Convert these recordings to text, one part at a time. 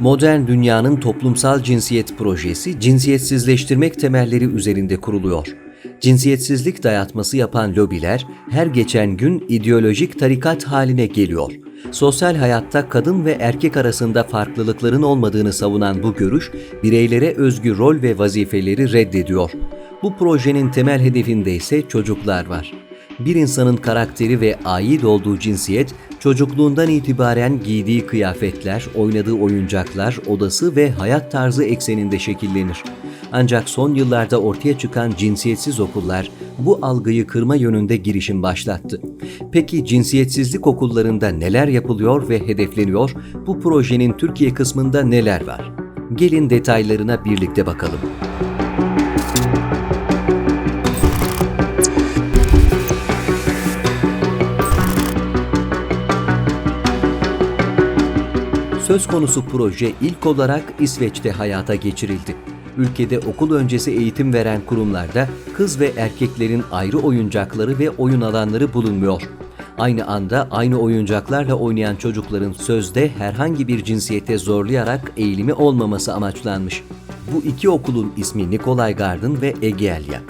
Modern dünyanın toplumsal cinsiyet projesi cinsiyetsizleştirmek temelleri üzerinde kuruluyor. Cinsiyetsizlik dayatması yapan lobiler her geçen gün ideolojik tarikat haline geliyor. Sosyal hayatta kadın ve erkek arasında farklılıkların olmadığını savunan bu görüş, bireylere özgü rol ve vazifeleri reddediyor. Bu projenin temel hedefinde ise çocuklar var. Bir insanın karakteri ve ait olduğu cinsiyet, çocukluğundan itibaren giydiği kıyafetler, oynadığı oyuncaklar, odası ve hayat tarzı ekseninde şekillenir. Ancak son yıllarda ortaya çıkan cinsiyetsiz okullar bu algıyı kırma yönünde girişim başlattı. Peki cinsiyetsizlik okullarında neler yapılıyor ve hedefleniyor? Bu projenin Türkiye kısmında neler var? Gelin detaylarına birlikte bakalım. Söz konusu proje ilk olarak İsveç'te hayata geçirildi. Ülkede okul öncesi eğitim veren kurumlarda kız ve erkeklerin ayrı oyuncakları ve oyun alanları bulunmuyor. Aynı anda aynı oyuncaklarla oynayan çocukların sözde herhangi bir cinsiyete zorlayarak eğilimi olmaması amaçlanmış. Bu iki okulun ismi Nikolay Garden ve Egelia.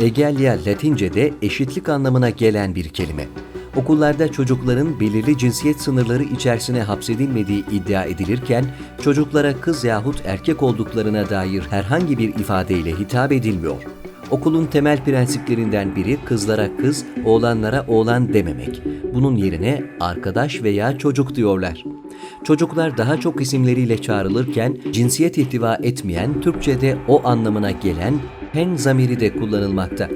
Egelia Latince'de eşitlik anlamına gelen bir kelime. Okullarda çocukların belirli cinsiyet sınırları içerisine hapsedilmediği iddia edilirken, çocuklara kız yahut erkek olduklarına dair herhangi bir ifadeyle hitap edilmiyor. Okulun temel prensiplerinden biri kızlara kız, oğlanlara oğlan dememek. Bunun yerine arkadaş veya çocuk diyorlar. Çocuklar daha çok isimleriyle çağrılırken cinsiyet ihtiva etmeyen Türkçe'de o anlamına gelen hen zamiri de kullanılmakta.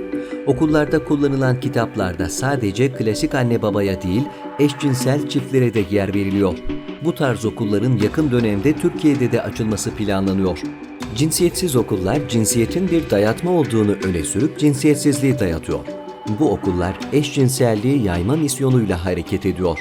Okullarda kullanılan kitaplarda sadece klasik anne babaya değil, eşcinsel çiftlere de yer veriliyor. Bu tarz okulların yakın dönemde Türkiye'de de açılması planlanıyor. Cinsiyetsiz okullar cinsiyetin bir dayatma olduğunu öne sürüp cinsiyetsizliği dayatıyor. Bu okullar eşcinselliği yayma misyonuyla hareket ediyor.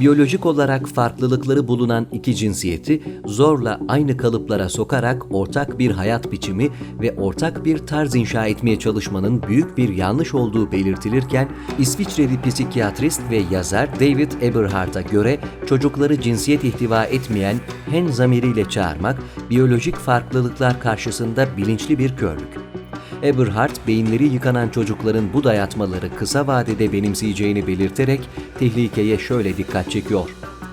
Biyolojik olarak farklılıkları bulunan iki cinsiyeti zorla aynı kalıplara sokarak ortak bir hayat biçimi ve ortak bir tarz inşa etmeye çalışmanın büyük bir yanlış olduğu belirtilirken İsviçreli psikiyatrist ve yazar David Eberhardt'a göre çocukları cinsiyet ihtiva etmeyen hen zamiriyle çağırmak biyolojik farklılıklar karşısında bilinçli bir körlük. Eberhard, beyinleri yıkanan çocukların bu dayatmaları kısa vadede benimseyeceğini belirterek tehlikeye şöyle dikkat çekiyor.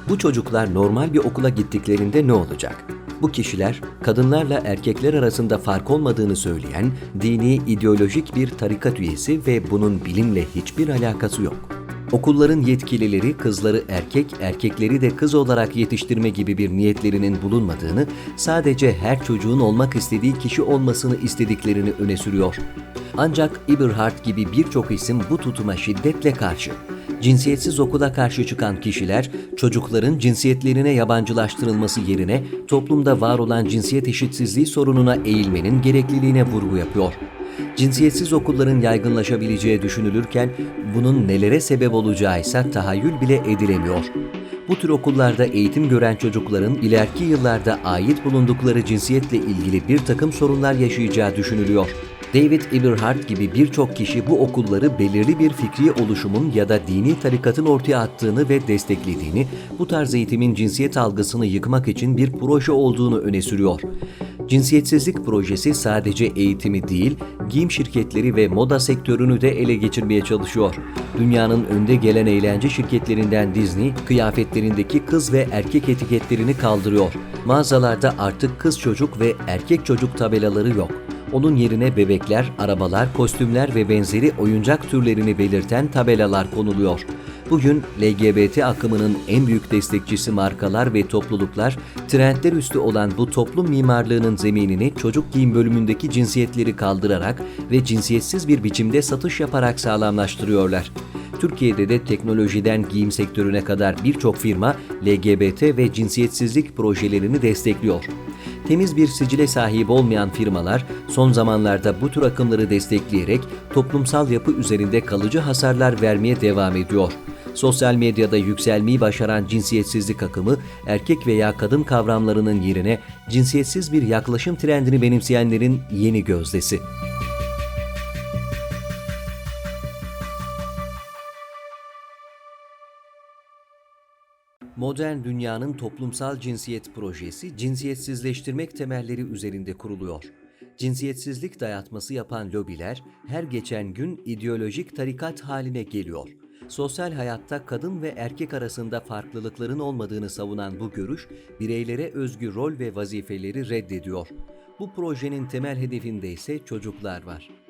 Bu çocuklar normal bir okula gittiklerinde ne olacak? Bu kişiler kadınlarla erkekler arasında fark olmadığını söyleyen dini ideolojik bir tarikat üyesi ve bunun bilimle hiçbir alakası yok. Okulların yetkilileri kızları erkek, erkekleri de kız olarak yetiştirme gibi bir niyetlerinin bulunmadığını, sadece her çocuğun olmak istediği kişi olmasını istediklerini öne sürüyor. Ancak Eberhard gibi birçok isim bu tutuma şiddetle karşı. Cinsiyetsiz okula karşı çıkan kişiler, çocukların cinsiyetlerine yabancılaştırılması yerine toplumda var olan cinsiyet eşitsizliği sorununa eğilmenin gerekliliğine vurgu yapıyor cinsiyetsiz okulların yaygınlaşabileceği düşünülürken bunun nelere sebep olacağı ise tahayyül bile edilemiyor. Bu tür okullarda eğitim gören çocukların ileriki yıllarda ait bulundukları cinsiyetle ilgili bir takım sorunlar yaşayacağı düşünülüyor. David Eberhard gibi birçok kişi bu okulları belirli bir fikri oluşumun ya da dini tarikatın ortaya attığını ve desteklediğini, bu tarz eğitimin cinsiyet algısını yıkmak için bir proje olduğunu öne sürüyor. Cinsiyetsizlik projesi sadece eğitimi değil, giyim şirketleri ve moda sektörünü de ele geçirmeye çalışıyor. Dünyanın önde gelen eğlence şirketlerinden Disney, kıyafetlerindeki kız ve erkek etiketlerini kaldırıyor. Mağazalarda artık kız çocuk ve erkek çocuk tabelaları yok. Onun yerine bebekler, arabalar, kostümler ve benzeri oyuncak türlerini belirten tabelalar konuluyor. Bugün LGBT akımının en büyük destekçisi markalar ve topluluklar, trendler üstü olan bu toplum mimarlığının zeminini çocuk giyim bölümündeki cinsiyetleri kaldırarak ve cinsiyetsiz bir biçimde satış yaparak sağlamlaştırıyorlar. Türkiye'de de teknolojiden giyim sektörüne kadar birçok firma LGBT ve cinsiyetsizlik projelerini destekliyor. Temiz bir sicile sahip olmayan firmalar son zamanlarda bu tür akımları destekleyerek toplumsal yapı üzerinde kalıcı hasarlar vermeye devam ediyor. Sosyal medyada yükselmeyi başaran cinsiyetsizlik akımı, erkek veya kadın kavramlarının yerine cinsiyetsiz bir yaklaşım trendini benimseyenlerin yeni gözdesi. Modern dünyanın toplumsal cinsiyet projesi cinsiyetsizleştirmek temelleri üzerinde kuruluyor. Cinsiyetsizlik dayatması yapan lobiler her geçen gün ideolojik tarikat haline geliyor. Sosyal hayatta kadın ve erkek arasında farklılıkların olmadığını savunan bu görüş, bireylere özgü rol ve vazifeleri reddediyor. Bu projenin temel hedefinde ise çocuklar var.